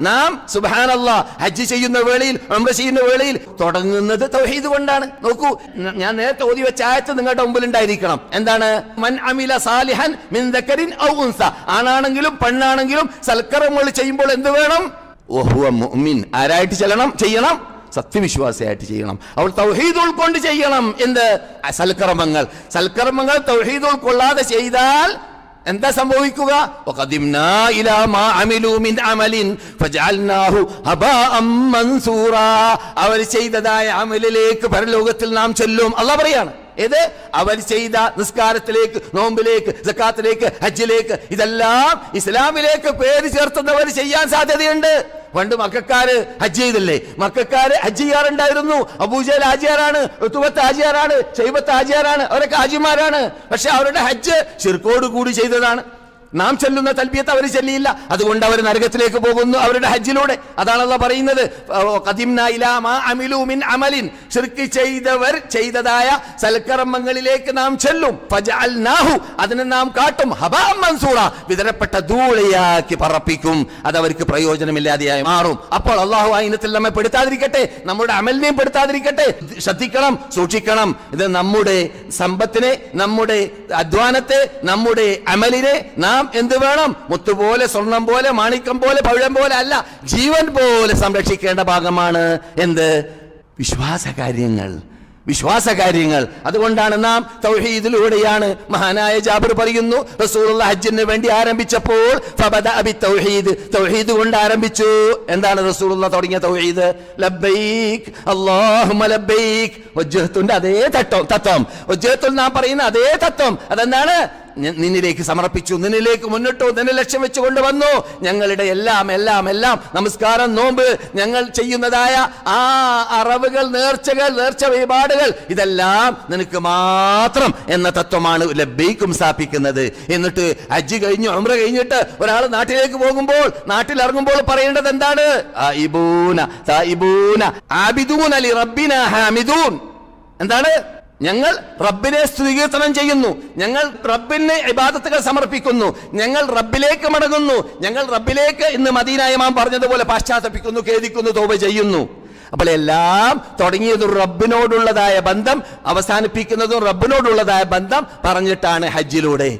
നാം സുബാനല്ല ഹജ്ജ് ചെയ്യുന്ന വേളയിൽ ഉംറ ചെയ്യുന്ന വേളയിൽ തുടങ്ങുന്നത് തൗഹീദ് കൊണ്ടാണ്. നോക്കൂ ഞാൻ നേരത്തെ ഓതി വെച്ച ആയത്ത് നിങ്ങളുടെ മുമ്പിൽ ഉണ്ടായിരിക്കണം. എന്താണ്? മൻ അമില സാലിഹൻ മിൻ ദക്കരിൻ ഔ ഉൻസ. ആണാണെങ്കിലും പെണ്ണാണെങ്കിലും സൽക്കർമ്മങ്ങൾ ചെയ്യുമ്പോൾ എന്ത് വേണം? ഓഹുവ മുഅ്മിൻ. ആരായിട്ട് ചെല്ലണം? ചെയ്യണം. സത്യവിശ്വാസിയായിട്ട് ചെയ്യണം. അവൾ തൗഹീദ് ഉൾക്കൊണ്ട് ചെയ്യണം. എന്ത്? സൽക്കർമ്മങ്ങൾ. സൽക്കർമ്മങ്ങൾ തൗഹീദ് ഉൾക്കൊള്ളാതെ ചെയ്താൽ എന്താ സംഭവിക്കുക? അവർ ചെയ്തതായ അമലിലേക്ക് പരലോകത്തിൽ നാം ചൊല്ലും. അല്ല പറയാണ്. ഏത്? അവർ ചെയ്ത നിസ്കാരത്തിലേക്ക് നോമ്പിലേക്ക് ജക്കാത്തിലേക്ക് ഹജ്ജിലേക്ക് ഇതെല്ലാം ഇസ്ലാമിലേക്ക് പേര് ചേർത്തുന്നവർ ചെയ്യാൻ സാധ്യതയുണ്ട്. പണ്ട് മക്കാര് ഹജ്ജ് ചെയ്തില്ലേ? മക്കാര് ഹജ്ജ് ചെയ്യാറുണ്ടായിരുന്നു. അബൂജൽ ഹാജിയാറാണ് ഋത്തുബത്ത് ഹാജിയാറാണ് ഷെയ്ബത്ത് ഹാജിയാറാണ് അവരൊക്കെ ഹാജിമാരാണ്. പക്ഷെ അവരുടെ ഹജ്ജ് ശിർക്കോട് കൂടി ചെയ്തതാണ്. നാം ചെല്ലുന്ന തൽബിയത്ത് അവർ ചെല്ലിയില്ല. അതുകൊണ്ട് അവർ നരകത്തിലേക്ക് പോകുന്നു അവരുടെ ഹജ്ജിലൂടെ. അതാണല്ലോ പറയുന്നത്. അമലിൻ. ചെയ്തവർ ചെയ്തതായ സൽക്കർമ്മങ്ങളിലേക്ക് നാം ചെല്ലും. അതിനെ നാം കാട്ടും. ഹബാം മൻസൂറ വിതരപ്പെട്ട ധൂളിയാക്കി പറപ്പിക്കും. അത് അവർക്ക് പ്രയോജനമില്ലാതെയായി മാറും. അപ്പോൾ അള്ളാഹു ആ ഇനത്തിൽ നമ്മെ പെടുത്താതിരിക്കട്ടെ. നമ്മുടെ അമലിനെയും പെടുത്താതിരിക്കട്ടെ. ശ്രദ്ധിക്കണം സൂക്ഷിക്കണം. ഇത് നമ്മുടെ സമ്പത്തിനെ നമ്മുടെ അധ്വാനത്തെ നമ്മുടെ അമലിനെ നാം എന്ത് വേണം? മുത്തുപോലെ സ്വർണം പോലെ മാണിക്കം പോലെ പഴം പോലെ അല്ല ജീവൻ പോലെ സംരക്ഷിക്കേണ്ട ഭാഗമാണ് എന്ത്? വിശ്വാസ കാര്യങ്ങൾ വിശ്വാസ കാര്യങ്ങൾ അതുകൊണ്ടാണ് നാം തൗഹീദിലൂടെയാണ് മഹാനായ ജാബിർ പറയുന്നു റസൂലുള്ള ഹജ്ജിന് വേണ്ടി ആരംഭിച്ചപ്പോൾ ഫബദ അബി തൗഹീദ്. കൊണ്ട് ആരംഭിച്ചു. എന്താണ് റസൂലുള്ള തുടങ്ങിയ തൗഹീദ്? ലബ്ബൈക് അല്ലാഹുമ്മ ലബ്ബൈക്. വജ്ഹത്തുന്റെ അതേ തത്വം തത്വം. വജ്ഹത്തുൽ നാം പറയുന്ന അതേ തത്വം. അതെന്താണ്? നി- നിന്നിലേക്ക് സമർപ്പിച്ചു നിന്നിലേക്ക് മുന്നിട്ടു നിന്നെ ലക്ഷ്യം വെച്ചുകൊണ്ട് വന്നു. ഞങ്ങളുടെ എല്ലാം എല്ലാം എല്ലാം നമസ്കാരം നോമ്പ് ഞങ്ങൾ ചെയ്യുന്നതായ ആ അറവുകൾ നേർച്ചകൾ നേർച്ച വഴിപാടുകൾ ഇതെല്ലാം നിനക്ക് മാത്രം എന്ന തത്വമാണ് ലബ്ബൈക്കും സ്ഥാപിക്കുന്നത് എന്നിട്ട് അജ്ജ് കഴിഞ്ഞു ഉംറ കഴിഞ്ഞിട്ട് ഒരാൾ നാട്ടിലേക്ക് പോകുമ്പോൾ നാട്ടിൽ ഇറങ്ങുമ്പോൾ പറയേണ്ടത് എന്താണ്? ഹാമിദൂൻ. എന്താണ്? ഞങ്ങൾ റബ്ബിനെ സ്തുതികീർത്തനം ചെയ്യുന്നു. ഞങ്ങൾ റബ്ബിന് ഇബാദത്തുകൾ സമർപ്പിക്കുന്നു. ഞങ്ങൾ റബ്ബിലേക്ക് മടങ്ങുന്നു. ഞങ്ങൾ റബ്ബിലേക്ക് ഇന്ന് മദീനായ മാം പറഞ്ഞതുപോലെ പാശ്ചാത്തപിക്കുന്നു ഖേദിക്കുന്നു തോപ ചെയ്യുന്നു. അപ്പോൾ എല്ലാം തുടങ്ങിയതും റബ്ബിനോടുള്ളതായ ബന്ധം അവസാനിപ്പിക്കുന്നതും റബ്ബിനോടുള്ളതായ ബന്ധം പറഞ്ഞിട്ടാണ് ഹജ്ജിലൂടെ.